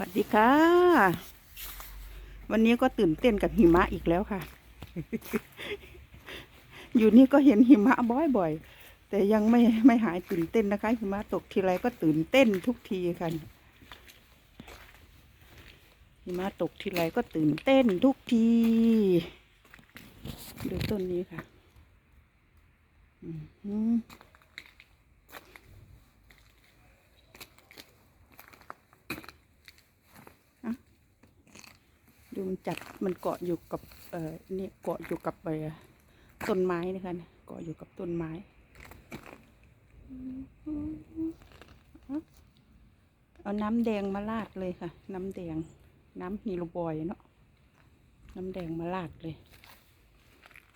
วัสดีค่ะ วันนี้ก็ตื่นเต้นกับหิมะอีกแล้วค่ะ อยู่นี่ก็เห็นหิมะบ่อยๆ แต่ยังไม่ไม่หายตื่นเต้นนะคะ หิมะตกทีไรก็ตื่นเต้นทุกทีค่ะหิมะตกทีไรก็ตื่นเต้นทุกที ดูต้นนี้ค่ะ อือ ดูมันจับมันเกาะอยู่กับเอ่อนี่เกาะอยู่กับเอ่อต้นไม้นะคะเนี่ยเกาะอยู่กับต้นไม้เอาน้ำแดงมาลาดเลยค่ะ น้ำแดง น้ำฮีโรบอยเนาะน้ำแดงมาลาดเลย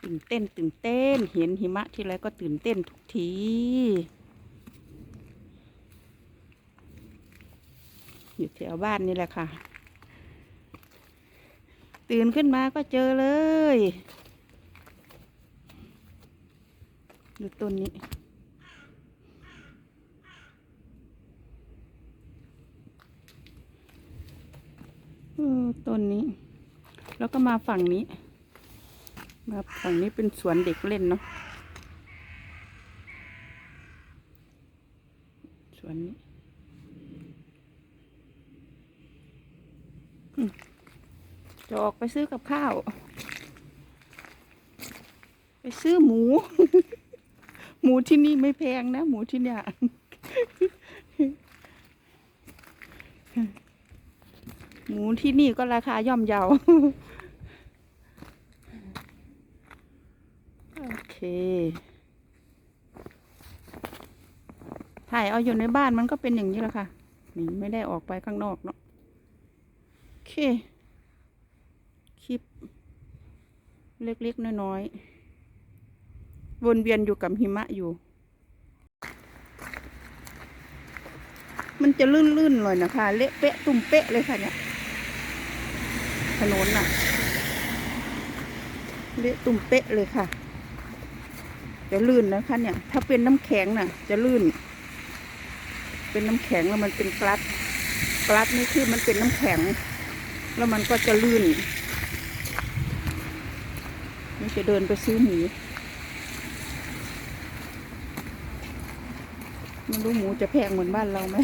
ตื่นเต้น ตื่นเต้น เห็นหิมะทีไรก็ตื่นเต้นทุกทีอยู่แถวบ้านนี่แหละค่ะ ตื่นขึ้นมาก็เจอเลยดูต้นนี้ ต้นนี้ แล้วก็มาฝั่งนี้ มาฝั่งนี้เป็นสวนเด็กเล่นเนาะสวนนี้อืม จะออกไปซื้อกับข้าว ไปซื้อหมู หมูที่นี่ไม่แพงนะ หมูที่เนี่ยหมูที่นี่ก็ราคาย่อมเยาโอเค ถ่ายเอาอยู่ในบ้านมันก็เป็นอย่างนี้แหละค่ะ นี่ไม่ได้ออกไปข้างนอกเนาะ โอเคค ลิป เล็กๆ น้อยๆ วนเวียนอยู่กับหิมะอยู่ มันจะลื่นๆหน่อยนะคะ เละเปะตุ่มเปะเลยค่ะเนี่ย ถนนน่ะ เละตุ่มเปะเลยค่ะ จะลื่นนะคะเนี่ย ถ้าเป็นน้ำแข็งน่ะ จะลื่น เป็นน้ำแข็งแล้วมันเป็นกลัดกลัดนี่คือมันเป็นน้ำแข็งแล้วมันก็จะลื่น นี่จะเดินไปซื้อหมูไมันรู้หมูจะแพงเหมือนบ้านเราไหม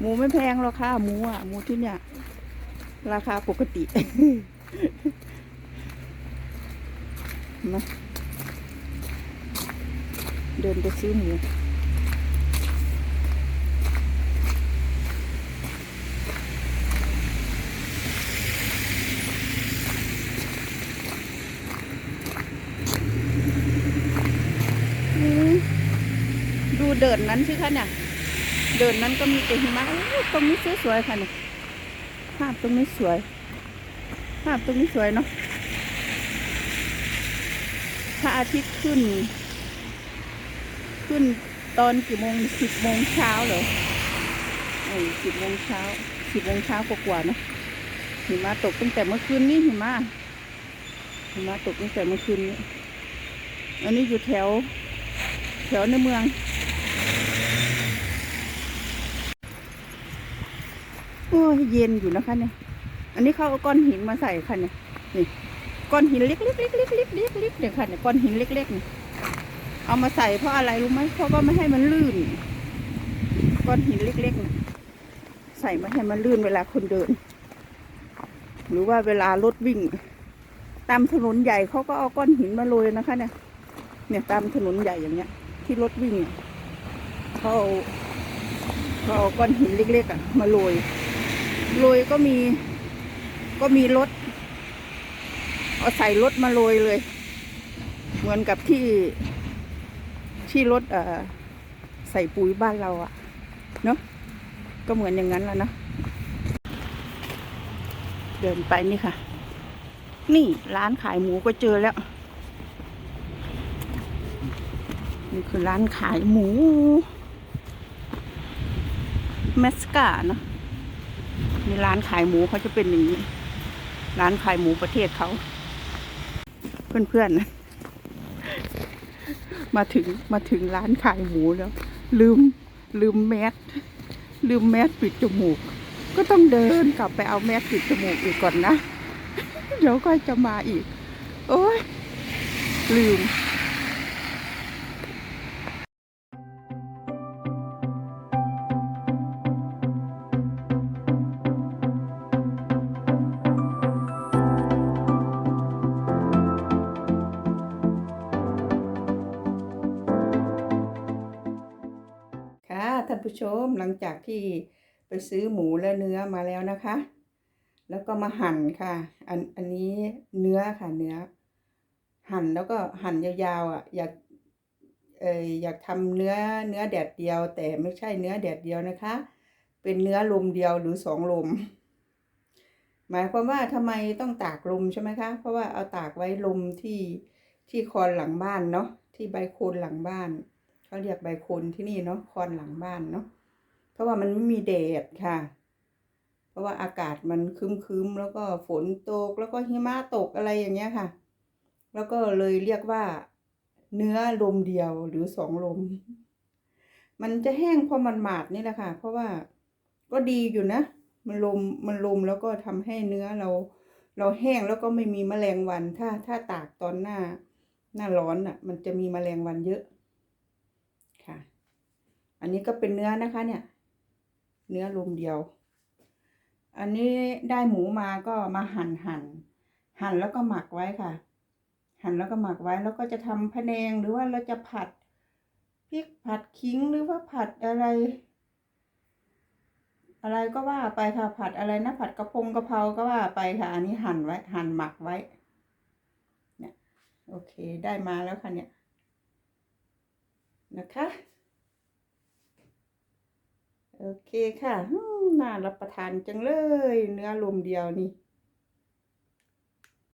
หมูไม่แพงหรอกค่ะหมูอะหมูที่เนี่ย ราคาปกติมาเดินไปซื้อหมู อืมดู เดินนั้นสิคะเนี่ย เดินนั้นก็มีแต่หิมะตรงนี้สวยๆค่ะเนี่ยภาพตรงนี้สวย ภาพตรงนี้สวยเนาะพระอาทิตย์ขึ้น ขึ้นตอนกี่โมงสิบโมงเช้าเหรอเออสิบโมงเช้าสิบโมงเช้ากว่าๆเนาะหิมะตกตั้งแต่เมื่อคืนนี้หิมะหิมะตกตั้งแต่เมื่อคืนนี้ อันนี้อยู่แถว แถวในเมือง โอ้ยเย็นอยู่นะคะเนี่ย อันนี้เขาเอาก้อนหินมาใส่ค่ะเนี่ย นี่ก้อนหินเล็กๆๆๆๆๆๆเนี่ยค่ะเนี่ยก้อนหินเล็กๆนี่เอามาใส่เพราะอะไรรู้ไหมเพราะว่าไม่ให้มันลื่น ก้อนหินเล็กๆนี่ใส่ไม่ให้มันลื่นเวลาคนเดิน หรือว่าเวลารถวิ่ง ตามถนนใหญ่เขาก็เอาก้อนหินมาโรยนะคะ เนี่ย เนี่ยตามถนนใหญ่อย่างเงี้ย ที่รถวิ่งเนี่ยเขาเอาเขาเอาก้อนหินเล็กๆอะมาโรย โรยก็มี ก็มีรถ เอาใส่รถมาโรยเลย เหมือนกับที่ที่รถเอ่อใส่ปุ๋ยบ้านเราอะเนาะก็เหมือนอย่างนั้นแล้วนะ เดินไปนี่ค่ะ นี่ร้านขายหมูก็เจอแล้ว นี่คือร้านขายหมูเมสกาเนอะ มีร้านขายหมูเขาจะเป็นอย่างนี้ ร้านขายหมูประเทศเขา เพื่อนๆ มาถึงมาถึงร้านขายหมูแล้ว ลืมลืมแมสลืมแมสปิดจมูก ก็ต้องเดินกลับไปเอาแมสปิดจมูกอีกก่อนนะ เดี๋ยวก็จะมาอีก โอ้ยลืม ผู้ชมหลังจากที่ไปซื้อหมูและเนื้อมาแล้วนะคะ แล้วก็มาหั่นค่ะ อันอันนี้เนื้อค่ะเนื้อ หั่นแล้วก็หั่นยาวๆอะอยากเอออยากทำเนื้อเนื้อแดดเดียว แต่ไม่ใช่เนื้อแดดเดียวนะคะ เป็นเนื้อลมเดียวหรือสองลม หมายความว่าทำไมต้องตากลมใช่ไหมคะ เพราะว่าเอาตากไว้ลมที่ที่คอนหลังบ้านเนาะที่ใบโคนหลังบ้าน เขาเรียกใบโคนที่นี่เนาะคอนหลังบ้านเนาะเพราะว่ามันไม่มีแดดค่ะ เพราะว่าอากาศมันคึมๆแล้วก็ฝนตกแล้วก็หิมะตกอะไรอย่างเงี้ยค่ะ แล้วก็เลยเรียกว่า เนื้อลมเดียวหรือสองลม มันจะแห้งเพราะมันหมาดนี่แหละค่ะ เพราะว่าก็ดีอยู่นะ มันลมมันลมแล้วก็ทำให้เนื้อเรา เราแห้งแล้วก็ไม่มีแมลงวันถ้าถ้าตากตอนหน้าหน้าร้อนอะ มันจะมีแมลงวันเยอะ ค่ะ อันนี้ก็เป็นเนื้อนะคะเนี่ย เนื้อลมเดียว อันนี้ได้หมูมาก็มาหั่นหั่นหั่นแล้วก็หมักไว้ค่ะ หั่นแล้วก็หมักไว้แล้วก็จะทำพะแนงหรือว่าเราจะผัดพริกผัดขิงหรือว่าผัดอะไร อะไรก็ว่าไปค่ะผัดอะไรนะผัดกระพงกระเพราก็ว่าไปค่ะ อันนี้หั่นไว้ หั่นหมักไว้ เนี่ย โอเคได้มาแล้วค่ะเนี่ย นะคะ โอเคค่ะน่ารับประทานจังเลย เนื้อลมเดียวนี่